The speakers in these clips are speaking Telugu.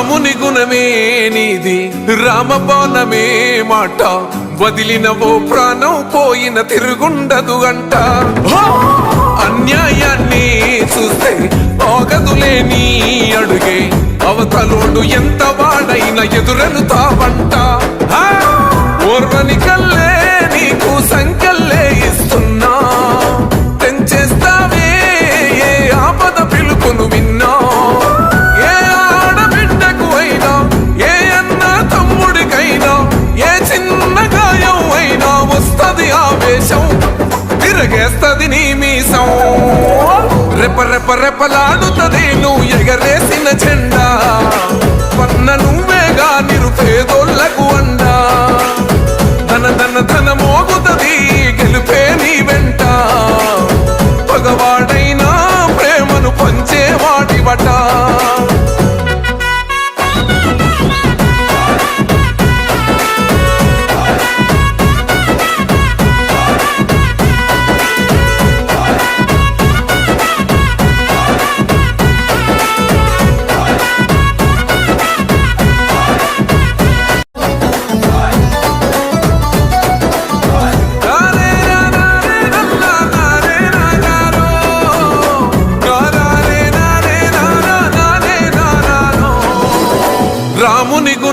రాముని గుణమే నీది రామబాణమే మాట. వదిలిన ఓ ప్రాణం పోయిన తిరుగుండదు అంట. అన్యాయాన్ని చూస్తే ఆగదులే నీ అడుగే. అవతలోడు ఎంత వాడైనా ఎదురను వస్తుంది ఆవేశం తిరగేస్తుంది నీ మీసం. రెప రెప రెపలాడుతుంది నువ్వు ఎగరేసిన జెండా. పన్న నువ్వే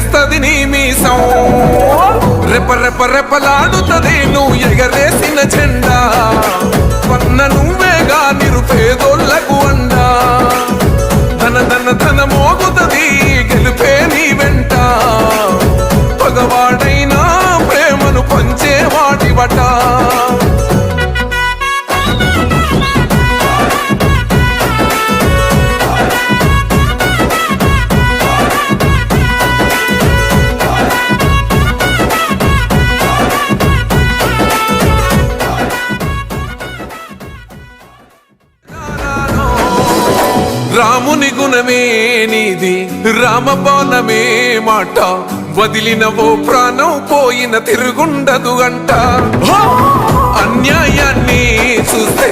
చేస్తది నీ మీసం. రెప రెప రెపలాడుతది నువ్వు ఎగరేసిన జెండా. పన్నను రాముని గుణమే నీది రామబాణమే మాట. వదిలినవో ప్రాణం పోయిన తిరుగుండదు అంట అన్యాయాన్ని చూస్తే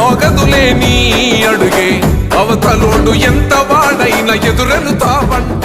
ఆగదులే నీ అడుగే. అవతలోడు ఎంత వాడైనా ఎదురను తావంట